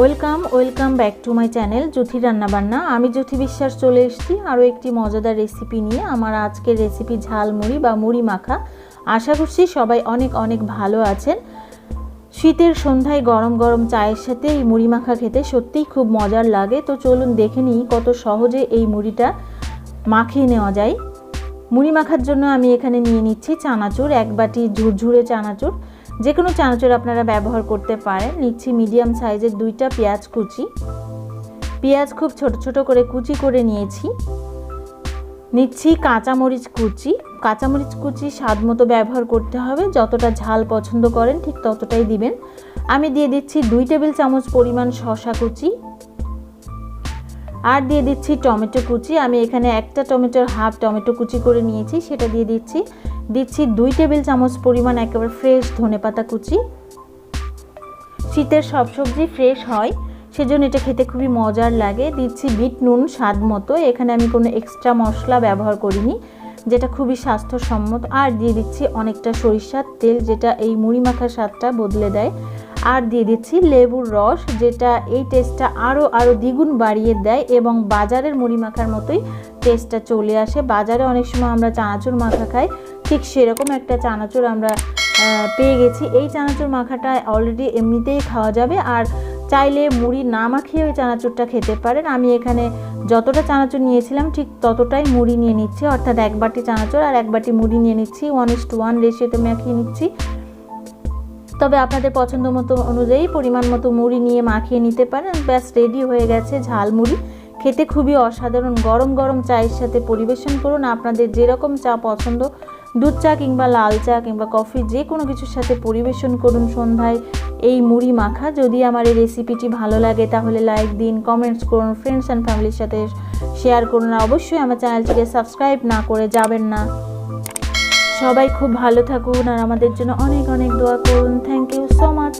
Welcome welcome back to my channel Jyoti রান্নাবান্না। আমি জ্যোতি বিশ্বাস চলে এসেছি আরও একটি মজাদার রেসিপি নিয়ে। আমার আজকের রেসিপি ঝাল মুড়ি বা মুড়ি মাখা। আশা করছি সবাই অনেক অনেক ভালো আছেন। শীতের সন্ধ্যায় গরম গরম চায়ের সাথে এই মুড়ি মাখা খেতে সত্যিই খুব মজার লাগে। তো চলুন দেখে নিই কত সহজে এই মুড়িটা মাখিয়ে নেওয়া যায়। মুড়ি মাখার জন্য আমি এখানে নিয়ে নিচ্ছি চানাচুর, এক বাটি ঝুরঝুরে চানাচুর। যে কোনো চানাচুর আপনারা ব্যবহার করতে পারেন। নিচ্ছি মিডিয়াম সাইজের দুইটা পেঁয়াজ কুচি। পেঁয়াজ খুব ছোট ছোট করে কুচি করে নিয়েছি। নিচ্ছি কাঁচামরিচ কুচি। কাঁচামরিচ কুচি স্বাদ মতো ব্যবহার করতে হবে। যতটা ঝাল পছন্দ করেন ঠিক ততটাই দিবেন। আমি দিয়ে দিচ্ছি দুই টেবিল চামচ পরিমাণ শশা কুচি। আর দিয়ে দিচ্ছি টমেটো কুচি। আমি এখানে একটা টমেটোর হাফ টমেটো কুচি করে নিয়েছি, সেটা দিয়ে দিচ্ছি। দিচ্ছি দুই টেবিল চামচ পরিমাণ একেবারে ফ্রেশ ধনেপাতা কুচি। শীতের সব সবজি ফ্রেশ হয়, সেজন্য এটা খেতে খুবই মজার লাগে। দিচ্ছি বিট নুন স্বাদ মতো। এখানে আমি কোনো এক্সট্রা মশলা ব্যবহার করিনি, যেটা খুবই স্বাস্থ্যসম্মত। আর দিয়ে দিচ্ছি অনেকটা সরিষার তেল, যেটা এই মুড়ি মাখার স্বাদটা বদলে দেয়। আর দিয়ে দিচ্ছি লেবুর রস, যেটা এই টেস্টটা আরও আরও দ্বিগুণ বাড়িয়ে দেয় এবং বাজারের মুড়ি মাখার মতোই টেস্টটা চলে আসে। বাজারে অনেক সময় আমরা চানাচুর মাখা খাই, ঠিক সেরকম একটা চানাচুর আমরা পেয়ে গেছি। এই চানাচুর মাখাটা অলরেডি এমনিতেই খাওয়া যাবে আর চাইলে মুড়ি না মাখিয়ে ওই চানাচুরটা খেতে পারেন। আমি এখানে যতটা চানাচুর নিয়েছিলাম ঠিক ততটাই মুড়ি নিয়ে নিচ্ছি, অর্থাৎ এক বাটি চানাচুর আর এক বাটি মুড়ি নিয়ে নিচ্ছি। ওয়ান ইস টু ওয়ান রেশিওতে মাখিয়ে নিচ্ছি। তবে আপনাদের পছন্দ মতো অনুযায়ী, পরিমাণ মতো মুড়ি নিয়ে মাখিয়ে নিতে পারেন। ব্যাস রেডি হয়ে গেছে ঝাল মুড়ি। খেতে খুবই অসাধারণ। গরম গরম চায়ের সাথে পরিবেশন করুন। আপনাদের যেরকম চা পছন্দ, দুধ চা কিংবা লাল চা কিংবা কফি, যে কোনো কিছুর সাথে পরিবেশন করুন সন্ধ্যায় এই মুড়ি মাখা। যদি আমার এই রেসিপিটি ভালো লাগে, তাহলে লাইক দিন কমেন্টস করুন ফ্রেন্ডস অ্যান্ড ফ্যামিলির সাথে শেয়ার করুন। অবশ্যই আমার চ্যানেলটিকে সাবস্ক্রাইব না করে যাবেন না। সবাই খুব ভালো থাকুন আর আমাদের জন্য অনেক অনেক দোয়া করুন। Thank you so much